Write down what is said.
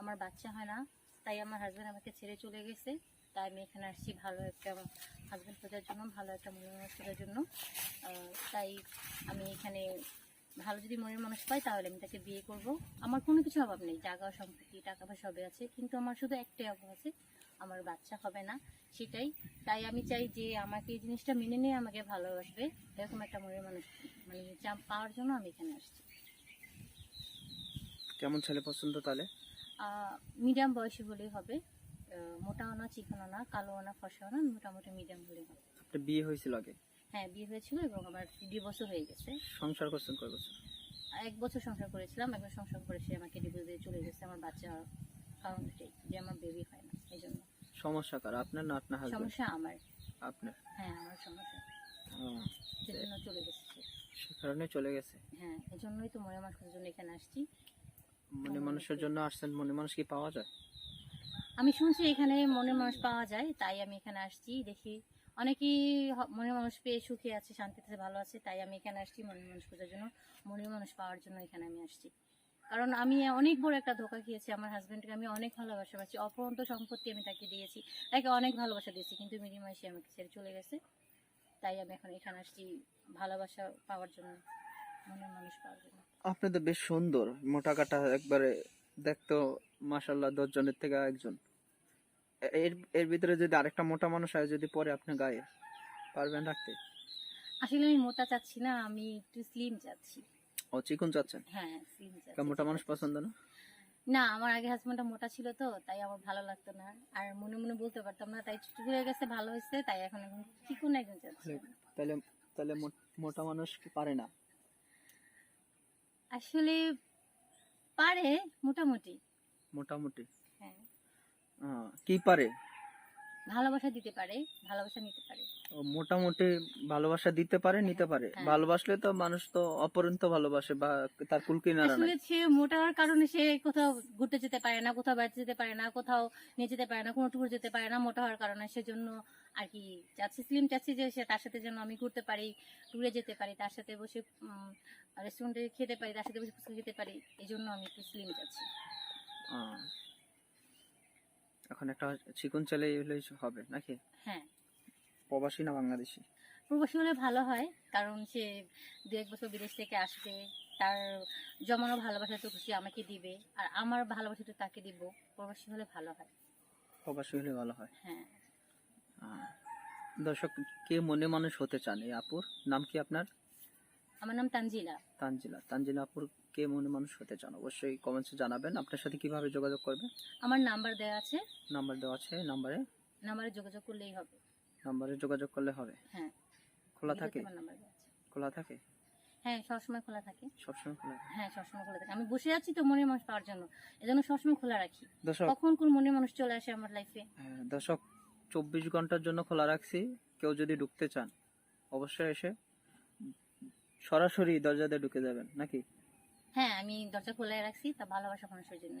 আমার বাচ্চা হয় না, তাই আমার হাজব্যান্ড আমাকে ছেড়ে চলে গেছে। তাই আমি এখানে আসছি ভালো একটা হাজব্যান্ড খোঁজার জন্য, ভালো একটা মনের মানুষ খোঁজার জন্য। তাই আমি এখানে ভালো যদি মনের মানুষ পাই, তাহলে আমি তাকে বিয়ে করব। আমার কোনো কিছু অভাব নেই জায়গা সম্পত্তি, টাকা পয়সা সবই আছে, কিন্তু আমার শুধু একটাই অভাব আছে, আমার বাচ্চা হবে না, সেটাই। তাই আমি চাই যে আমাকে এই জিনিসটা মেনে নিয়ে আমাকে ভালোবাসবে, এরকম একটা মনের মানুষ মানে পাওয়ার জন্য আমি এখানে আসছি। কেমন ছেলে পছন্দ তাহলে? মিডিয়াম বয়সী হলেই হবে। মোটাও না চিকনও না কালো না ফসাও না মোটামুটি মিডিয়াম হলেই হবে। আপনার বিয়ে হয়েছিল আগে? হ্যাঁ বিয়ে হয়েছিল এবং আমার ডিভোর্সও হয়ে গেছে। সংসার করছেন কয় বছর? এক বছর সংসার করেছিলাম একবার সংসার করে সে আমাকে ডিভোর্স দিয়ে চলে গেছে আমার বাচ্চা কারণ এটাই যে আমার বেবি হয় না এই জন্য। সমস্যা কার? আপনার না আপনার হাজবেন্ড সমস্যা আমার। আপনার? হ্যাঁ আমার সমস্যা। সেজন্য চলে গেছে সে। কারণে চলে গেছে। হ্যাঁ এই জন্যই তো মনে মানুষের জন্য এখানে আসছি। মনে মানুষের জন্য আসছেন মনে মানুষ কি পাওয়া যায়? আমি শুনছি এখানে মনের মানুষ পাওয়া যায় তাই আমি এখানে আসছি দেখি। অনেকেই মনে মানুষ পেয়ে সুখে আছে শান্তিতে আছে, ভালো আছে তাই আমি এখানে আসছি মনের মানুষ খোঁজার জন্য। মনে মানুষ পাওয়ার জন্য এখানে আমি আসছি। কারণ আমি অনেক বড় একটা ধোকা খেয়েছি আমার হাজব্যান্ডকে আমি অনেক ভালোবাসা পাচ্ছি অপরন্ত সম্পত্তি আমি তাকে দিয়েছি তাকে অনেক ভালোবাসা দিয়েছি কিন্তু মিনিমাম সে আমাকে ছেড়ে চলে গেছে। তাই আমি এখন এখানে আসছি ভালোবাসা পাওয়ার জন্য। মনের মানুষ পাওয়ার জন্য। আপনি তো বেশ সুন্দর। মোটা কাটা একবারে দেখতো মাসাল্লাহ দশ জনের থেকে একজন এর এর ভিতরে যদি আরেকটা মোটা মানুষ হয় যদি পরে আপনি গায়ে পারবেন রাখতে? আসলে আমি মোটা চাচ্ছি না আমি একটু স্লিম চাচ্ছি। ও চিকুন চাচ্ছেন? হ্যাঁ স্লিম চাচ্ছি। মোটা মানুষ পছন্দ না? না আমার আগে হাজবেন্ডটা মোটা ছিল তো তাই আমার ভালো লাগতো না। আর মনে মনে বলতে পারতাম না তাই ছোট হয়ে গেছে ভালো হয়েছে তাই এখন এখন চিকুন একজন চাচ্ছি। তাহলে তাহলে মোটা মানুষ কি পারে না। আসলে পারে মোটামুটি। মোটামুটি। হ্যাঁ। কি পারে? ভালোবাসা দিতে পারে ভালোবাসা নিতে পারে। মোটামুটি ভালোবাসা দিতে পারে নিতে পারে। হ্যাঁ। ভালোবাসলে তো মানুষ তো অপরন্ত ভালোবাসে বা তার কুল কিনারা আসলে সে মোটার কারণে সে কোথাও ঘুরতে যেতে পারে না কোথাও বেড়াতে যেতে পারে না কোথাও নিয়ে যেতে পারে না কোনো ট্যুর যেতে পারে না মোটা হওয়ার কারণে সেজন্য আর কি চাচ্ছি স্লিম চাচ্ছি যে সে তার সাথে যেন আমি ঘুরতে পারি ট্যুরে যেতে পারি তার সাথে বসে রেস্টুরেন্টে খেতে পারি তার সাথে বসে খেতে পারি এই জন্য আমি একটু স্লিম চাচ্ছি। এখন একটা চিকুন ছেলে হলেই হবে নাকি? হ্যাঁ। প্রবাসী না বাংলাদেশি? প্রবাসী হলে ভালো হয় কারণ সে দু এক বছর বিদেশ থেকে আসবে তার জমানো ভালোবাসাটুকু সে আমাকে দিবে আর আমার ভালোবাসাটুকু তাকে দিব প্রবাসী হলে ভালো হয়। প্রবাসী হলে ভালো হয়। হ্যাঁ। দর্শক কে মনে মানুষ হতে চান? এই আপুর? নাম কি আপনার? আমার নাম তানজিলা। তানজিলা। তানজিলা আপুর কে মনে মানুষ হতে চান অবশ্যই কমেন্টসে জানাবেন। আপনার সাথে কীভাবে যোগাযোগ করবে? আমার নাম্বার দেওয়া আছে। নাম্বার দেওয়া আছে নাম্বারে নাম্বারে যোগাযোগ করলেই হবে। নাম্বারে যোগাযোগ করলে হবে? হ্যাঁ। খোলা থাকে? খোলা থাকে? হ্যাঁ সবসময় খোলা থাকে। সবসময় খোলা হ্যাঁ সবসময় খোলা থাকে। আমি বসে আছি তো মনের মানুষ পাওয়ার জন্য। এজন্য সবসময় খোলা রাখি। কখন কোন মনের মানুষ চলে আসে আমার লাইফে হ্যাঁ, দর্শক চব্বিশ ঘণ্টার জন্য খোলা রাখছি। কেউ যদি ঢুকতে চান অবশ্যই এসে সরাসরি দরজা দিয়ে ঢুকে যাবেন নাকি? হ্যাঁ আমি দরজা খোলায় রাখছি তা ভালোবাসা মানুষের জন্য।